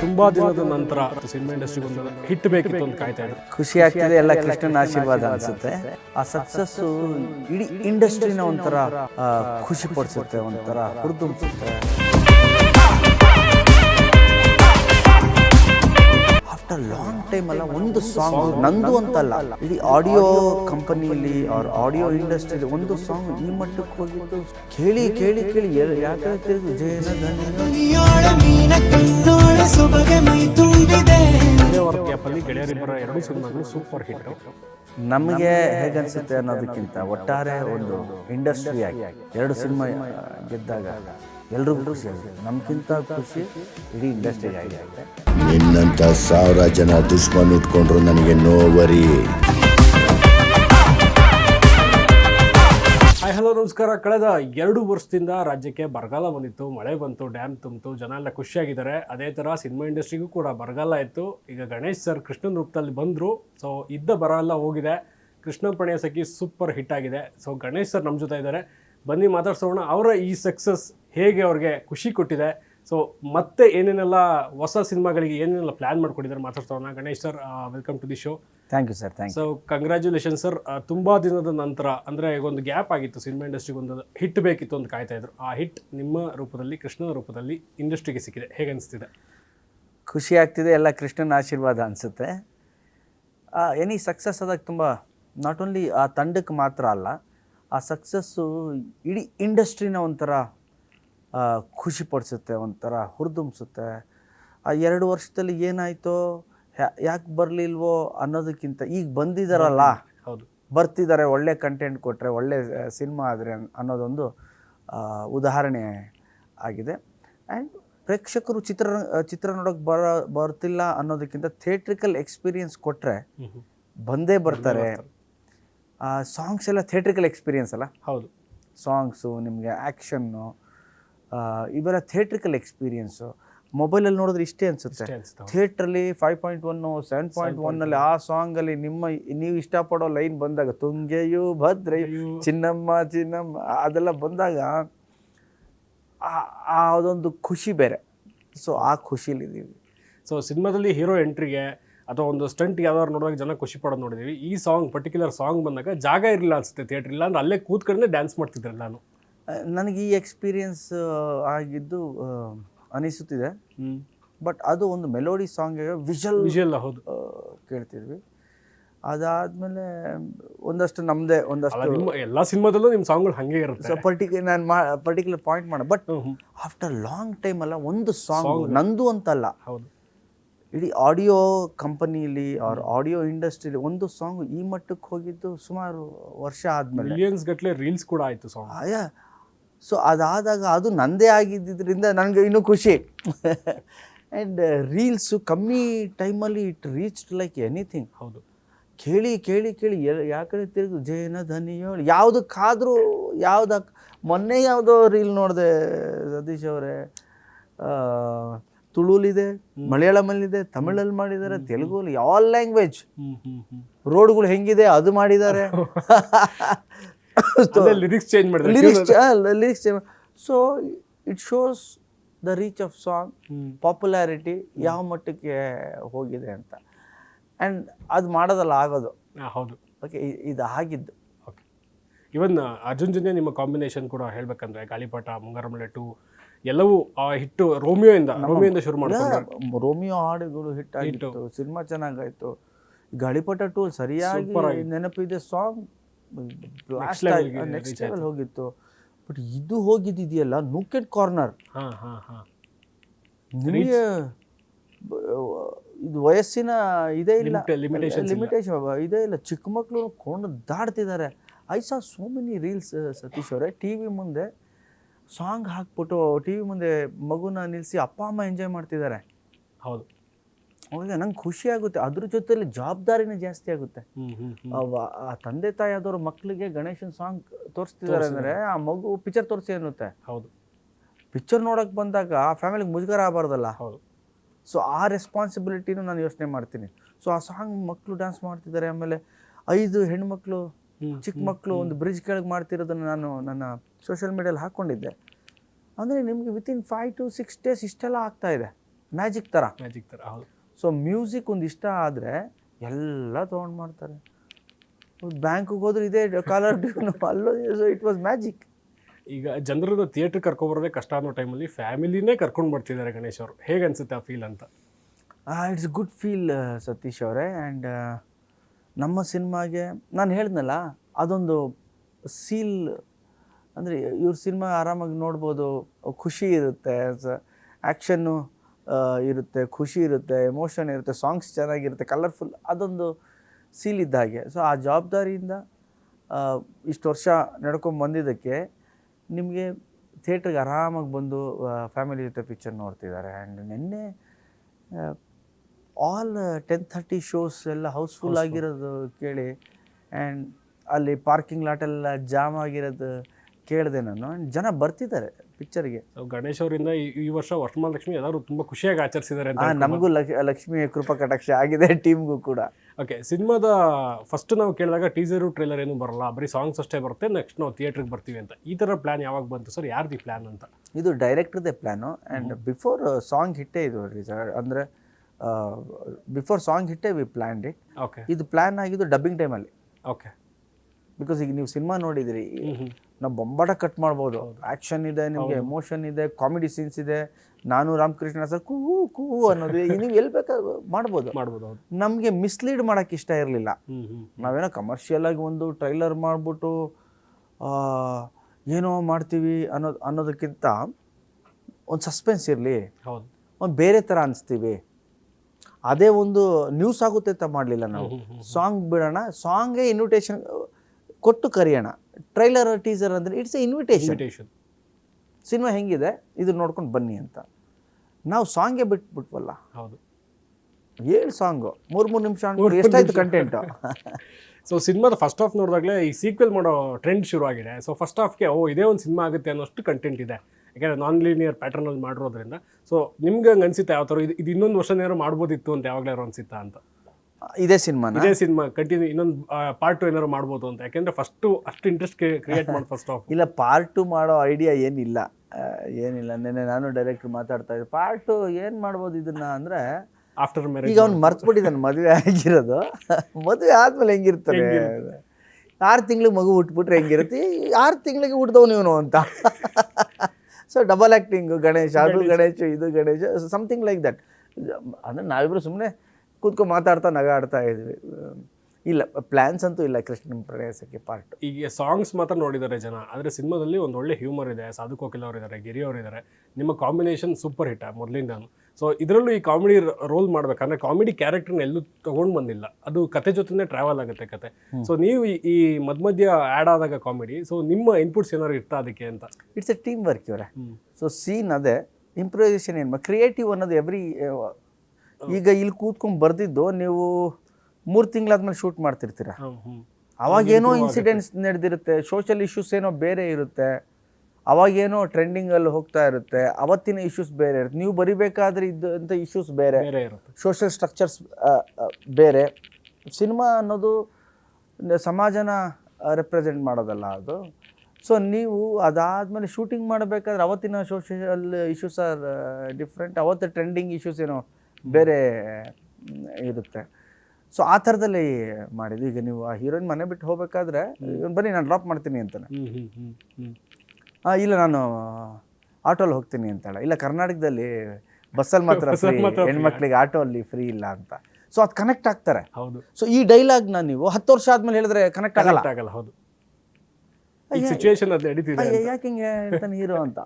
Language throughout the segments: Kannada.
ತುಂಬಾ ದಿನದ ನಂತರ ಸಿನಿಮಾ ಇಂಡಸ್ಟ್ರಿಗೆ ಒಂದು ಹಿಟ್ ಬೇಕಿತ್ತು ಅಂತ ಕಾಯ್ತಾ ಇದ್ರು. ಖುಷಿ ಆಗ್ತಿದೆ, ಎಲ್ಲ ಕೃಷ್ಣನ ಆಶೀರ್ವಾದ ಅನ್ಸುತ್ತೆ. ಆ ಸಕ್ಸಸ್ ಇಡೀ ಇಂಡಸ್ಟ್ರಿನ ಒಂಥರ ಖುಷಿ ಪಡಿಸುತ್ತೆ ಒಂಥರ ಹುರಿದುಂಬಿಸುತ್ತೆ. ಆಫ್ಟರ್ ಲಾಂಗ್ ಟೈಮ್ ಅಲ್ಲ ಒಂದು ಸಾಂಗ್ ನಂದು ಅಂತಲ್ಲ ಇಡೀ ಆಡಿಯೋ ಕಂಪನಿಯಲ್ಲಿ ಅವ್ರ ಆಡಿಯೋ ಇಂಡಸ್ಟ್ರಿಯಲ್ಲಿ ಒಂದು ಸಾಂಗ್ ಈ ಮಟ್ಟಕ್ಕೆ ಹೋಗಿದ್ದು. ಕೇಳಿ ಕೇಳಿ ಕೇಳಿ ಎ- ಯಾಕೆ ತಿರುಗು ಸಿನಿಮಾಗಳು ಸೂಪರ್ ಹಿಟ್ ನಮಗೆ ಹೇಗನ್ಸುತ್ತೆ ಅನ್ನೋದಕ್ಕಿಂತ ಒಟ್ಟಾರೆ ಒಂದು ಇಂಡಸ್ಟ್ರಿ ಆಗಿ ಎರಡು ಸಿನಿಮಾ ಗೆದ್ದಾಗ. ಎಲ್ರಿಗೂ ಖುಷಿ ಆಗುತ್ತೆ. ನಮ್ಗಿಂತ ಖುಷಿ ಇಡೀ ಇಂಡಸ್ಟ್ರಿಗೆ ಆಗಿದೆ ನಿನ್ನಂತ ಸಾವಿರ ಜನ ದುಶ್ಮನ್ ಇಟ್ಕೊಂಡ್ರು ನನಗೆ ನೋವರಿ ಹಲೋ ನಮಸ್ಕಾರ. ಕಳೆದ ಎರಡು ವರ್ಷದಿಂದ ರಾಜ್ಯಕ್ಕೆ ಬರಗಾಲ ಬಂದಿತ್ತು. ಮಳೆ ಬಂತು ಡ್ಯಾಮ್ ತುಂಬಿತು ಜನ ಎಲ್ಲ ಖುಷಿಯಾಗಿದ್ದಾರೆ. ಅದೇ ಥರ ಸಿನಿಮಾ ಇಂಡಸ್ಟ್ರಿಗೂ ಕೂಡ ಬರಗಾಲ ಇತ್ತು. ಈಗ ಗಣೇಶ್ ಸರ್ ಕೃಷ್ಣನ ರೂಪದಲ್ಲಿ ಬಂದರು. ಸೊ ಇದ್ದ ಬರ ಎಲ್ಲ ಹೋಗಿದೆ. ಕೃಷ್ಣ ಪ್ರಣಯ ಸಖಿ ಸೂಪರ್ ಹಿಟ್ ಆಗಿದೆ. ಸೊ ಗಣೇಶ್ ಸರ್ ನಮ್ಮ ಜೊತೆ ಇದ್ದಾರೆ. ಬನ್ನಿ ಮಾತಾಡ್ಸೋಣ. ಅವರ ಈ ಸಕ್ಸಸ್ ಹೇಗೆ ಅವ್ರಿಗೆ ಖುಷಿ ಕೊಟ್ಟಿದೆ. ಸೊ ಮತ್ತೆ ಏನೇನೆಲ್ಲ ಹೊಸ ಸಿನಿಮಾಗಳಿಗೆ ಏನೇನೆಲ್ಲ ಪ್ಲಾನ್ ಮಾಡ್ಕೊಂಡಿದ್ದಾರೆ ಮಾತಾಡ್ಸೋಣ. Ganesh sir welcome to the show thank you sir thank so congratulation sir ತುಂಬಾ ದಿನದ ನಂತರ ಅಂದ್ರೆ ಈಗ ಒಂದು ಗ್ಯಾಪ್ ಆಗಿತ್ತು ಸಿನಿಮಾ ಇಂಡಸ್ಟ್ರಿಗೆ ಒಂದು ಹಿಟ್ ಬೇಕಿತ್ತು ಅಂತ ಕಾಯ್ತಾ ಇದ್ರು. ಆ ಹಿಟ್ ನಿಮ್ಮ ರೂಪದಲ್ಲಿ ಕೃಷ್ಣನ ರೂಪದಲ್ಲಿ ಇಂಡಸ್ಟ್ರಿಗೆ ಸಿಕ್ಕಿದೆ. ಹೇಗೆ ಅನಿಸ್ತಿದೆ? ಖುಷಿ ಆಗ್ತಿದೆ. ಎಲ್ಲ ಕೃಷ್ಣನ ಆಶೀರ್ವಾದ ಅನಿಸುತ್ತೆ. ಎನಿ ಸಕ್ಸಸ್ ಆದಾಗ ತುಂಬ ನಾಟ್ ಓನ್ಲಿ ಆ ತಂಡಕ್ಕೆ ಮಾತ್ರ ಅಲ್ಲ ಆ ಸಕ್ಸಸ್ಸು ಇಡೀ ಇಂಡಸ್ಟ್ರಿನ ಒಂಥರ ಖುಷಿಪಡಿಸುತ್ತೆ ಖುಷಿ ಪಡಿಸುತ್ತೆ ಒಂಥರ ಹುರಿದುಂಬಿಸುತ್ತೆ. ಆ ಎರಡು ವರ್ಷದಲ್ಲಿ ಏನಾಯಿತೋ ಯಾಕೆ ಬರಲಿಲ್ವೋ ಅನ್ನೋದಕ್ಕಿಂತ ಈಗ ಬಂದಿದ್ದಾರಲ್ಲ ಹೌದು. ಬರ್ತಿದ್ದಾರೆ ಒಳ್ಳೆ ಕಂಟೆಂಟ್ ಕೊಟ್ಟರೆ ಒಳ್ಳೆ ಸಿನಿಮಾ ಆದರೆ ಅನ್ನೋದೊಂದು ಉದಾಹರಣೆ ಆಗಿದೆ. ಆ್ಯಂಡ್ ಪ್ರೇಕ್ಷಕರು ಚಿತ್ರ ಚಿತ್ರ ನೋಡೋಕೆ ಬರ ಬರ್ತಿಲ್ಲ ಅನ್ನೋದಕ್ಕಿಂತ ಥಿಯೇಟ್ರಿಕಲ್ ಎಕ್ಸ್ಪೀರಿಯನ್ಸ್ ಕೊಟ್ಟರೆ ಬಂದೇ ಬರ್ತಾರೆ. ಸಾಂಗ್ಸ್ ಎಲ್ಲ ಥಿಯೇಟ್ರಿಕಲ್ ಎಕ್ಸ್ಪೀರಿಯನ್ಸ್ ಅಲ್ಲ? ಹೌದು. ಸಾಂಗ್ಸು ನಿಮಗೆ ಆ್ಯಕ್ಷನ್ನು ಇವೆಲ್ಲ ಥಿಯೇಟ್ರಿಕಲ್ ಎಕ್ಸ್ಪೀರಿಯನ್ಸು ಮೊಬೈಲಲ್ಲಿ ನೋಡಿದ್ರೆ ಇಷ್ಟೇ ಅನಿಸುತ್ತೆ. ಥಿಯೇಟ್ರಲ್ಲಿ five point one seven point ಒನ್ನಲ್ಲಿ ಆ ಸಾಂಗಲ್ಲಿ ನಿಮ್ಮ ನೀವು ಇಷ್ಟಪಡೋ ಲೈನ್ ಬಂದಾಗ ತುಂಗೆಯು ಭದ್ರೆಯು ಚಿನ್ನಮ್ಮ ಚಿನ್ನಮ್ಮ ಅದೆಲ್ಲ ಬಂದಾಗ ಅದೊಂದು ಖುಷಿ ಬೇರೆ. ಸೊ ಆ ಖುಷಿಲಿದ್ದೀವಿ. ಸೊ ಸಿನಿಮಾದಲ್ಲಿ ಹೀರೋ ಎಂಟ್ರಿಗೆ ಅಥವಾ ಒಂದು ಸ್ಟಂಟ್ ಯಾವ್ದಾದ್ರು ನೋಡುವಾಗ ಜನ ಖುಷಿ ಪಡೋದು ನೋಡಿದೀವಿ. ಈ ಸಾಂಗ್ ಪರ್ಟಿಕ್ಯುಲರ್ ಸಾಂಗ್ ಬಂದಾಗ ಜಾಗ ಇರಲಿಲ್ಲ ಅನಿಸುತ್ತೆ ಥಿಯೇಟ್ರ್ ಇಲ್ಲ ಅಂದ್ರೆ ಅಲ್ಲೇ ಕೂತ್ಕೊಂಡೇ ಡ್ಯಾನ್ಸ್ ಮಾಡ್ತಿದ್ರು ನಾನು ನನಗೆ ಈ ಎಕ್ಸ್ಪೀರಿಯನ್ಸ್ ಆಗಿದ್ದು ಅನಿಸುತ್ತಿದೆ. ಬಟ್ ಅದು ಒಂದು ಮೆಲೋಡಿ ಸಾಂಗ್ ವಿಜುವಲ್ ವಿಜುವಲ್ ಹೌದು. ಕೇಳ್ತಿದ್ವಿ. ಅದಾದಮೇಲೆ ಒಂದಷ್ಟು ನಮ್ಮದೇ ಒಂದಷ್ಟು ನಿಮ್ಮ ಎಲ್ಲಾ ಸಿನಿಮಾದಲ್ಲೂ ನಿಮ್ಮ ಸಾಂಗ್ಗಳು ಹಂಗೆ ಇರುತ್ತೆ. ಸೊ ಪರ್ಟಿಕ್ಯು ನಾನು ಮಾ ಪರ್ಟಿಕ್ಯುಲರ್ ಪಾಯಿಂಟ್ ಮಾಡ. ಬಟ್. ಆಫ್ಟರ್ ಲಾಂಗ್ ಟೈಮ್ ಅಲ್ಲ ಒಂದು ಸಾಂಗ್ ನಂದು ಅಂತಲ್ಲ. ಹೌದು. ಇಡೀ ಆಡಿಯೋ ಕಂಪನಿಲಿ ಅವ್ರ ಆಡಿಯೋ ಇಂಡಸ್ಟ್ರಿಲಿ ಒಂದು ಸಾಂಗ್ ಈ ಮಟ್ಟಕ್ಕೆ ಹೋಗಿದ್ದು ಸುಮಾರು ವರ್ಷ ಆದಮೇಲೆ. ಮಿಲಿಯನ್ಸ್ ಗಟ್ಟಲೆ ರೀಲ್ಸ್ ಕೂಡ ಆಯ್ತು ಸಾಂಗ್ ಆಯಾ ಸೊ ಅದಾದಾಗ ಅದು ನಂದೇ ಆಗಿದ್ದರಿಂದ ನನಗೆ ಇನ್ನೂ ಖುಷಿ. ಆ್ಯಂಡ್ ರೀಲ್ಸು ಕಮ್ಮಿ ಟೈಮಲ್ಲಿ ಇಟ್ ರೀಚ್ಡ್ ಲೈಕ್ ಎನಿಥಿಂಗ್ ಹೌದು. ಕೇಳಿ ಕೇಳಿ ಕೇಳಿ ಎಲ್ ಯಾಕಡೆ ತಿರುಗು ಜೇನ ಧನಿಯೋಳು ಯಾವುದಕ್ಕಾದರೂ ಯಾವ್ದಕ್ಕೆ ಮೊನ್ನೆ ಯಾವುದೋ ರೀಲ್ ನೋಡಿದೆ ಸತೀಶ್ ಅವರೇ ತುಳುಲಿದೆ ಮಲಯಾಳಮಲ್ಲಿದೆ ತಮಿಳಲ್ಲಿ ಮಾಡಿದ್ದಾರೆ ತೆಲುಗುಲಿ ಆಲ್ ಲ್ಯಾಂಗ್ವೇಜ್ ರೋಡ್ಗಳು ಹೆಂಗಿದೆ ಅದು ಮಾಡಿದ್ದಾರೆ. ಲಿರಿಕ್ಸ್ ಚೇಂಜ್ ಮಾಡಿದ್ರೆ lyrics change so it shows the reach of song. Popularity ಯಾವ ಮಟ್ಟಕ್ಕೆ ಹೋಗಿದೆ ಅಂತ. ಆ್ಯಂಡ್ ಅದು ಮಾಡೋದಲ್ಲ ಆಗೋದು. ಹೌದು. ಓಕೆ ಇದು ಆಗಿದ್ದು. ಓಕೆ ಇವನ್ ಅರ್ಜುನ್ ಜೊತೆ ನಿಮ್ಮ ಕಾಂಬಿನೇಷನ್ ಕೂಡ ಹೇಳ್ಬೇಕಂದ್ರೆ ಗಾಳಿಪಟ ಮುಂಗಾರಮಳೆ ಟು ಎಲ್ಲವೂ ಆ ಹಿಟ್ಟು ರೋಮಿಯೋ ಇಂದ ರೋಮಿಯೋ ಇಂದ ಶುರು ಮಾಡ್ತಾರೆ ರೋಮಿಯೋ ಹಾಡುಗಳು ಹಿಟ್ ಆಗಿತ್ತು ಸಿನಿಮಾ ಚೆನ್ನಾಗಾಯ್ತು. ಗಾಳಿಪಟ ಟು ಸರಿಯಾಗಿ ನೆನಪಿದೆ ಸಾಂಗ್ ನೆಕ್ಸ್ಟ್ ಲೆವೆಲ್ ಹೋಗಿತ್ತು. ಬಟ್ ಇದು ಹೋಗಿದ್ದಿದೆಯಲ್ಲ ನೂಕೆಟ್ ಕಾರ್ನರ್ ಹಾ ಹಾ ಹಾ. ನಿಮಗೆ ಇದು ವಯಸ್ಸಿನ ಇದೇ ಇಲ್ಲ. ಲಿಮಿಟೇಷನ್ ಇದೇ ಇಲ್ಲ. ಚಿಕ್ಕ ಮಕ್ಕಳು ಕೊಂಡು ದಾಡ್ತಿದ್ದಾರೆ. I saw so many reels Satish ಅವರೇ. ಟಿ ವಿ ಮುಂದೆ ಸಾಂಗ್ ಹಾಕ್ಬಿಟ್ಟು ಟಿ ವಿ ಮುಂದೆ ಮಗುನ ನಿಲ್ಲಿಸಿ ಅಪ್ಪ ಅಮ್ಮ ಎಂಜಾಯ್ ಮಾಡ್ತಿದ್ದಾರೆ. ಹೌದು. ಅವ್ರಿಗೆ ನಂಗೆ ಖುಷಿ ಆಗುತ್ತೆ. ಅದ್ರ ಜೊತೆಲಿ ಜವಾಬ್ದಾರಿನೇ ಜಾಸ್ತಿ ಆಗುತ್ತೆ. ಆ ತಂದೆ ತಾಯಿ ಆದವ್ರ ಮಕ್ಕಳಿಗೆ ಗಣೇಶನ್ ಸಾಂಗ್ ತೋರಿಸ್ತಿದ್ದಾರೆ ಅಂದರೆ ಆ ಮಗು ಪಿಕ್ಚರ್ ತೋರಿಸಿ ಅನ್ನುತ್ತೆ. ಹೌದು. ಪಿಕ್ಚರ್ ನೋಡೋಕೆ ಬಂದಾಗ ಆ ಫ್ಯಾಮಿಲಿಗೆ ಮುಜುಗರ ಆಗಬಾರ್ದಲ್ಲ. ಹೌದು. ಸೊ ಆ ರೆಸ್ಪಾನ್ಸಿಬಿಲಿಟಿನೂ ನಾನು ಯೋಚನೆ ಮಾಡ್ತೀನಿ. ಸೊ ಆ ಸಾಂಗ್ ಮಕ್ಕಳು ಡ್ಯಾನ್ಸ್ ಮಾಡ್ತಿದ್ದಾರೆ ಆಮೇಲೆ ಐದು ಹೆಣ್ಮಕ್ಳು ಚಿಕ್ಕ ಮಕ್ಕಳು ಒಂದು ಬ್ರಿಡ್ಜ್ ಕೆಳಗೆ ಮಾಡ್ತಿರೋದನ್ನು ನಾನು ನನ್ನ ಸೋಷಿಯಲ್ ಮೀಡಿಯಲ್ಲಿ ಹಾಕ್ಕೊಂಡಿದ್ದೆ ಅಂದರೆ ನಿಮಗೆ within five to six days ಇಷ್ಟೆಲ್ಲ ಆಗ್ತಾ ಇದೆ. ಮ್ಯಾಜಿಕ್ ಥರ ಮ್ಯಾಜಿಕ್ ಥರ ಹೌದು. ಸೊ ಮ್ಯೂಸಿಕ್ ಒಂದು ಇಷ್ಟ ಆದರೆ ಎಲ್ಲ ತೊಗೊಂಡು ಮಾಡ್ತಾರೆ. ಬ್ಯಾಂಕಿಗೆ ಹೋದ್ರೆ ಇದೇ ಕಾಲರ್ ಟ್ಯೂನ್ ಅಲ್ಲೋ ಇಟ್ ವಾಸ್ ಮ್ಯಾಜಿಕ್ ಈಗ ಜನರನ್ನ ಥಿಯೇಟ್ರ್ ಕರ್ಕೊಬರೋದೇ ಕಷ್ಟ ಅನ್ನೋ ಟೈಮಲ್ಲಿ ಫ್ಯಾಮಿಲಿನೇ ಕರ್ಕೊಂಡು ಬರ್ತಿದ್ದಾರೆ ಗಣೇಶ್ ಅವರು. ಹೇಗೆ ಅನಿಸುತ್ತೆ ಆ ಫೀಲ್ ಅಂತ? ಇಟ್ಸ್ ಗುಡ್ ಫೀಲ್ ಸತೀಶ್ ಅವರೇ. ಆ್ಯಂಡ್ ನಮ್ಮ ಸಿನಿಮಾಗೆ ನಾನು ಹೇಳ್ದನಲ್ಲ ಅದೊಂದು ಸೀಲ್ ಅಂದರೆ ಇವ್ರ ಸಿನಿಮಾ ಆರಾಮಾಗಿ ನೋಡ್ಬೋದು ಖುಷಿ ಇರುತ್ತೆ ಆ್ಯಕ್ಷನ್ನು ಇರುತ್ತೆ ಖುಷಿ ಇರುತ್ತೆ ಎಮೋಷನ್ ಇರುತ್ತೆ ಸಾಂಗ್ಸ್ ಚೆನ್ನಾಗಿರುತ್ತೆ ಕಲರ್ಫುಲ್ ಅದೊಂದು ಸೀಲ್ ಇದ್ದ ಹಾಗೆ. ಸೊ ಆ ಜವಾಬ್ದಾರಿಯಿಂದ ಇಷ್ಟು ವರ್ಷ ನಡ್ಕೊಂಡು ಬಂದಿದ್ದಕ್ಕೆ ನಿಮಗೆ ಥಿಯೇಟ್ರಿಗೆ ಆರಾಮಾಗಿ ಬಂದು ಫ್ಯಾಮಿಲಿ ಜೊತೆ ಪಿಕ್ಚರ್ ನೋಡ್ತಿದ್ದಾರೆ. ಆ್ಯಂಡ್ ನಿನ್ನೆ ಆಲ್ ಟೆನ್ ಥರ್ಟಿ ಶೋಸ್ ಎಲ್ಲ ಹೌಸ್ಫುಲ್ ಆಗಿರೋದು ಕೇಳಿ ಆ್ಯಂಡ್ ಅಲ್ಲಿ ಪಾರ್ಕಿಂಗ್ ಲಾಟೆಲ್ಲ ಜಾಮ್ ಆಗಿರೋದು ಕೇಳಿದೆ ನಾನು. ಜನ ಬರ್ತಿದ್ದಾರೆ ಪಿಕ್ಚರ್ಗೆ ಗಣೇಶ್ ಅವರಿಂದ ಈ- ವರ್ಷ ವರ್ಷ ವರ್ತಮಾನಲಕ್ಷ್ಮಿ ಎಲ್ಲರೂ ತುಂಬ ಖುಷಿಯಾಗಿ ಆಚರಿಸಿದ್ದಾರೆ ಅಂತ ನಮಗೂ ಲಕ್ ಲಕ್ಷ್ಮಿ ಕೃಪಾ ಕಟಾಕ್ಷ ಆಗಿದೆ ಟೀಮ್ಗೂ ಕೂಡ. ಓಕೆ ಸಿನಿಮಾದ ಫಸ್ಟ್ ನಾವು ಕೇಳಿದಾಗ ಟೀಸರು ಟ್ರೇಲರ್ ಏನು ಬರಲ್ಲ. ಬರೀ ಸಾಂಗ್ಸ್ ಅಷ್ಟೇ ಬರುತ್ತೆ. ನೆಕ್ಸ್ಟ್ ನಾವು ಥಿಯೇಟ್ರಿಗೆ ಬರ್ತೀವಿ ಅಂತ. ಈ ಥರ ಪ್ಲಾನ್ ಯಾವಾಗ ಬಂತು ಸರ್ ಯಾರ್ದು ಪ್ಲಾನ್ ಅಂತ? ಇದು ಡೈರೆಕ್ಟ್ರದೇ ಪ್ಲ್ಯಾನು ಆ್ಯಂಡ್ ಬಿಫೋರ್ ಸಾಂಗ್ ಹಿಟ್ಟೇ ಇದು ಅಂದರೆ ಬಿಫೋರ್ ಸಾಂಗ್ ಹಿಟ್ಟೇ ವಿ ಪ್ಲ್ಯಾನ್ ಇಟ್ ಓಕೆ ಇದು ಪ್ಲ್ಯಾನ್ ಆಗಿದ್ದು ಡಬ್ಬಿಂಗ್ ಟೈಮಲ್ಲಿ ಓಕೆ ಬಿಕಾಸ್ ಈಗ ನೀವು ಸಿನಿಮಾ ನೋಡಿದಿರಿ. ನಾವು ಬೊಂಬಾಟ ಕಟ್ ಮಾಡ್ಬೋದು. ಆ್ಯಕ್ಷನ್ ಇದೆ ನಿಮಗೆ ಎಮೋಷನ್ ಇದೆ ಕಾಮಿಡಿ ಸೀನ್ಸ್ ಇದೆ. ನಾನು ರಾಮಕೃಷ್ಣ ಸರ್ ಕೂ ಕೂ ಅನ್ನೋದು ನೀವು ಎಲ್ಲಿ ಬೇಕಾದ್ರು ಮಾಡ್ಬೋದು. ಮಾಡ್ಬೋದು ನಮಗೆ ಮಿಸ್ಲೀಡ್ ಮಾಡೋಕ್ಕೆ ಇಷ್ಟ ಇರಲಿಲ್ಲ. ನಾವೇನೋ ಕಮರ್ಷಿಯಲ್ ಆಗಿ ಒಂದು ಟ್ರೈಲರ್ ಮಾಡಿಬಿಟ್ಟು ಏನೋ ಮಾಡ್ತೀವಿ ಅನ್ನೋದು ಅನ್ನೋದಕ್ಕಿಂತ ಒಂದು ಸಸ್ಪೆನ್ಸ್ ಇರಲಿ. ಒಂದು ಬೇರೆ ಥರ ಅನಿಸ್ತೀವಿ. ಅದೇ ಒಂದು ನ್ಯೂಸ್ ಆಗುತ್ತೆ ಅಂತ ಮಾಡಲಿಲ್ಲ ನಾವು. ಸಾಂಗ್ ಬಿಡೋಣ ಸಾಂಗೇ ಇನ್ವಿಟೇಷನ್ ಕೊಟ್ಟು ಕರೆಯೋಣ. ಟ್ರೈಲರ್ ಟೀಸರ್ ಅಂದರೆ it's a invitation invitation cinema ಹೆಂಗಿದೆ? ಇದು ನೋಡ್ಕೊಂಡು ಬನ್ನಿ ಅಂತ. ನಾವು ಸಾಂಗೇ ಬಿಟ್ಬಿಟ್ವಲ್ಲ? ಹೌದು. ಏಳು ಸಾಂಗು ಮೂರು ಮೂರು ನಿಮಿಷ ಅನ್ಕೊಂಡು ಎಷ್ಟಾಯ್ತು ಕಂಟೆಂಟು ಸೊ ಸಿನಿಮಾದ ಫಸ್ಟ್ ಹಾಫ್ ನೋಡಿದಾಗಲೇ ಈ ಸೀಕ್ವೆಲ್ ಮಾಡೋ ಟ್ರೆಂಡ್ ಶುರು ಆಗಿದೆ ಸೊ ಫಸ್ಟ್ ಆಫ್ಗೆ ಓ ಇದೇ ಒಂದು ಸಿನಿಮಾ ಆಗುತ್ತೆ ಅನ್ನೋಷ್ಟು ಕಂಟೆಂಟ್ ಇದೆ. ಯಾಕಂದರೆ ನಾನ್ ಲೀನಿಯರ್ ಪ್ಯಾಟರ್ನಲ್ಲಿ ಮಾಡಿರೋದ್ರಿಂದ. ಸೊ ನಿಮ್ಗೆ ಹಂಗೆ ಅನಿಸುತ್ತೆ? ಯಾವ ಥರ ಇದು ಇದು ಇನ್ನೊಂದು ವರ್ಷನೇನೋ ಮಾಡ್ಬೋದಿತ್ತು ಅಂತ ಯಾವಾಗಲೂ ಅನಿಸುತ್ತಾ ಅಂತ? ಇದೇ ಸಿನಿಮಾ ಇದೇ ಸಿನಿಮಾ ಕಂಟಿನ್ಯೂ ಇನ್ನೊಂದು ಪಾರ್ಟ್ ಟು ಏನಾದ್ರು ಮಾಡ್ಬೋದು ಅಂತ. ಯಾಕೆಂದ್ರೆ ಫಸ್ಟ್ ಅಷ್ಟು ಇಂಟ್ರೆಸ್ಟ್ ಕ್ರಿಯೇಟ್ ಮಾಡಿ ಫಸ್ಟ್ ಆಫ್ ಇಲ್ಲ ಪಾರ್ಟ್ ಟು ಮಾಡೋ ಐಡಿಯಾ ಏನಿಲ್ಲ. ಏನಿಲ್ಲ. ನೆನ್ನೆ ನಾನು ಡೈರೆಕ್ಟ್ರ್ ಮಾತಾಡ್ತಾ ಇದ್ದೆ. ಪಾರ್ಟ್ ಟು ಏನು ಮಾಡ್ಬೋದು ಇದನ್ನ ಅಂದ್ರೆ ಆಫ್ಟರ್ ಮ್ಯಾರೇಜ್ ಈಗ ಅವ್ನು ಮರ್ತ್ಬಿಟ್ಟಿದ್ದಾನೆ ಮದುವೆ ಆಗಿರೋದು. ಮದುವೆ ಆದ್ಮೇಲೆ ಹೆಂಗಿರ್ತಾರೆ? ಆರು ತಿಂಗಳಿಗೆ ಮಗು ಹುಟ್ಬಿಟ್ರೆ ಹೆಂಗಿರುತ್ತೆ? ಆರು ತಿಂಗಳಿಗೆ ಹುಟ್ಟಿದವನು ಇವನು ಅಂತ. ಸೊ ಡಬಲ್ ಆ್ಯಕ್ಟಿಂಗು ಗಣೇಶ ಅದು ಗಣೇಶ. ಇದು ಗಣೇಶ ಸಮಥಿಂಗ್ ಲೈಕ್ ದಟ್ ಅಂದರೆ ನಾವಿಬ್ರು ಸುಮ್ಮನೆ ಕೂತ್ಕೊಂಡು ಮಾತಾಡ್ತಾ ನಗಾಡ್ತಾ ಇದ್ವಿ. ಇಲ್ಲ ಪ್ಲ್ಯಾನ್ಸ್ ಅಂತೂ ಇಲ್ಲ ಕೃಷ್ಣ ಪ್ರಯಾಸಕ್ಕೆ ಪಾರ್ಟ್ ಈಗ ಸಾಂಗ್ಸ್ ಮಾತ್ರ ನೋಡಿದ್ದಾರೆ ಜನ ಆದರೆ ಸಿನಿಮಾದಲ್ಲಿ ಒಂದು ಒಳ್ಳೆ ಹ್ಯೂಮರ್ ಇದೆ ಸಾಧು ಕೋಕಿಲ್ ಅವರಿದ್ದಾರೆ ಗಿರಿ ಅವರಿದ್ದಾರೆ. ನಿಮ್ಮ ಕಾಂಬಿನೇಷನ್ ಸೂಪರ್ ಹಿಟ್ ಮೊದಲಿಂದಾನು. ಸೊ ಇದರಲ್ಲೂ ಈ ಕಾಮಿಡಿ ರೋಲ್ ಮಾಡ್ಬೇಕಂದ್ರೆ ಕಾಮಿಡಿ ಕ್ಯಾರೆಕ್ಟರ್ನ ಎಲ್ಲೂ ತಗೊಂಡು ಬಂದಿಲ್ಲ. ಅದು ಕತೆ ಜೊತೆನೇ ಟ್ರಾವೆಲ್ ಆಗುತ್ತೆ ಕತೆ. ಸೊ ನೀವು ಈ- ಮಧ್ಯ ಮಧ್ಯ ಆ್ಯಡ್ ಆದಾಗ ಕಾಮಿಡಿ ಸೊ ನಿಮ್ಮ ಇನ್ಪುಟ್ಸ್ ಏನಾದ್ರು ಇರ್ತಾ ಅದಕ್ಕೆ ಅಂತ? ಇಟ್ಸ್ ಎ ಟೀಮ್ ವರ್ಕ್ ಇವರೇ. ಸೊ ಸೀನ್ ಅದೇ ಇಂಪ್ರೂವೈಸೇಷನ್ ಏನು ಕ್ರಿಯೇಟಿವ್ ಅನ್ನೋದು ಎವ್ರಿ ಈಗ ಇಲ್ಲಿ ಕೂತ್ಕೊಂಡು ಬರ್ದಿದ್ದು ನೀವು ಮೂರು ತಿಂಗಳಾದ್ಮೇಲೆ ಶೂಟ್ ಮಾಡ್ತಿರ್ತೀರ? ಅವಾಗ ಏನೋ ಅವಾಗೇನೋ ಇನ್ಸಿಡೆಂಟ್ಸ್ ನಡೆದಿರುತ್ತೆ ಸೋಷಿಯಲ್ ಇಶ್ಯೂಸ್ ಏನೋ ಬೇರೆ ಇರುತ್ತೆ ಅವಾಗೇನೋ ಟ್ರೆಂಡಿಂಗಲ್ಲಿ ಹೋಗ್ತಾ ಇರುತ್ತೆ ಅವತ್ತಿನ ಇಶ್ಯೂಸ್ ಬೇರೆ ಇರುತ್ತೆ. ನೀವು ಬರಿಬೇಕಾದ್ರೆ ಇದ್ದಂಥ ಇಶ್ಯೂಸ್ ಬೇರೆ. ಸೋಷಿಯಲ್ ಸ್ಟ್ರಕ್ಚರ್ಸ್ ಬೇರೆ. ಸಿನಿಮಾ ಅನ್ನೋದು ಸಮಾಜನ ರೆಪ್ರೆಸೆಂಟ್ ಮಾಡೋದಲ್ಲ ಅದು. ಸೊ ನೀವು ಅದಾದಮೇಲೆ ಶೂಟಿಂಗ್ ಮಾಡಬೇಕಾದ್ರೆ ಅವತ್ತಿನ ಸೋಷಿಯಲ್ ಇಶ್ಯೂಸ್ ಆರ್ ಡಿಫ್ರೆಂಟ್ ಅವತ್ತು ಟ್ರೆಂಡಿಂಗ್ ಇಶ್ಯೂಸ್ ಏನೋ ಬೇರೆ ಇರುತ್ತೆ. ಸೊ ಆ ಥರದಲ್ಲಿ ಮಾಡಿದ್ವಿ ಈಗ ನೀವು ಆ ಹೀರೋಯಿನ್ ಮನೆ ಬಿಟ್ಟು ಹೋಗ್ಬೇಕಾದ್ರೆ ಇವನು ಬನ್ನಿ ನಾನು ಡ್ರಾಪ್ ಮಾಡ್ತೀನಿ ಅಂತಾನೆ. ಹಾಂ ಇಲ್ಲ ನಾನು ಆಟೋಲಿ ಹೋಗ್ತೀನಿ ಅಂತಾಳೆ. ಇಲ್ಲ ಕರ್ನಾಟಕದಲ್ಲಿ ಬಸ್ಸಲ್ಲಿ ಮಾತ್ರ ಫ್ರೀ ಹೆಣ್ಮಕ್ಳಿಗೆ ಆಟೋ ಅಲ್ಲಿ ಫ್ರೀ ಇಲ್ಲ ಅಂತ. ಸೊ ಅದು ಕನೆಕ್ಟ್ ಆಗ್ತಾರೆ. ಹೌದು. ಸೊ ಈ ಡೈಲಾಗ್ನ ನೀವು ಹತ್ತು ವರ್ಷ ಆದ್ಮೇಲೆ ಹೇಳಿದ್ರೆ ಕನೆಕ್ಟ್ ಆಗಲ್ಲ? ಆಗಲ್ಲ ಹೌದು. ಸಿಚುವೇಶನ್ ಅದು ನಡೀತಿದೆ ಯಾಕೆ ಹಿಂಗೆ ಹೇಳ್ತಾನೆ ಹೀರೋ ಅಂತ?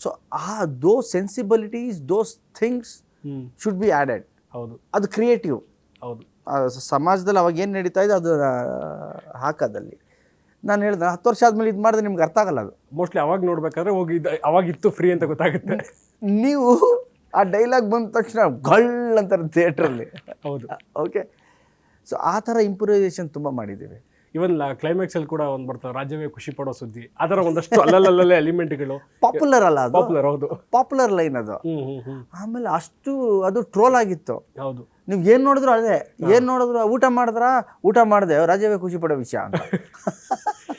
ಸೊ ಆ though sensibilities those things should be added ಹೌದು. ಅದು ಕ್ರಿಯೇಟಿವ್ ಹೌದು. ಸಮಾಜದಲ್ಲಿ ಅವಾಗ ಏನು ನಡೀತಾ ಇದೆ ಅದು ಹಾಕೋದಲ್ಲಿ. ನಾನು ಹೇಳಿದೆ ಹತ್ತು ವರ್ಷ ಆದಮೇಲೆ ಇದು ಮಾಡಿದ್ರೆ ನಿಮ್ಗೆ ಅರ್ಥ ಆಗಲ್ಲ ಅದು. ಮೋಸ್ಟ್ಲಿ ಅವಾಗ ನೋಡ್ಬೇಕಾದ್ರೆ ಹೋಗಿ ಅವಾಗ ಇತ್ತು ಫ್ರೀ ಅಂತ ಗೊತ್ತಾಗುತ್ತೆ. ನೀವು ಆ ಡೈಲಾಗ್ ಬಂದ ತಕ್ಷಣ ಗಳ್ ಅಂತಾರೆ ಥಿಯೇಟ್ರಲ್ಲಿ ಹೌದು. ಓಕೆ ಸೊ ಆ ಥರ ಇಂಪ್ರೂವೈಸೇಷನ್ ತುಂಬ ಮಾಡಿದ್ದೀವಿ. ಇವನ್ ಕ್ಲೈಮ್ಯಾಕ್ಸ್ ಅಲ್ಲಿ ಕೂಡ ಒಂದು ಬರ್ತದೆ ರಾಜ್ಯವೇ ಖುಷಿ ಪಡೋ ಸುದ್ದಿ. ಅದರ ಥರ ಒಂದಷ್ಟು ಅಲ್ಲಲ್ಲಲ್ಲೇ ಎಲಿಮೆಂಟ್ಗಳು ಪಾಪ್ಯುಲರ್ ಅಲ್ಲ ಅದು? ಪಾಪ್ಯುಲರ್ ಹೌದು. ಪಾಪ್ಯುಲರ್ ಲೈನ್ ಅದು. ಆಮೇಲೆ ಅಷ್ಟು ಅದು ಟ್ರೋಲ್ ಆಗಿತ್ತು. ಹೌದು. ನೀವು ಏನು ನೋಡಿದ್ರು ಅದೇ ಏನು ನೋಡಿದ್ರು ಊಟ ಮಾಡಿದ್ರ ಊಟ ಮಾಡಿದೆ ರಾಜ್ಯವೇ ಖುಷಿ ಪಡೋ ವಿಷಯ ಅಂತ.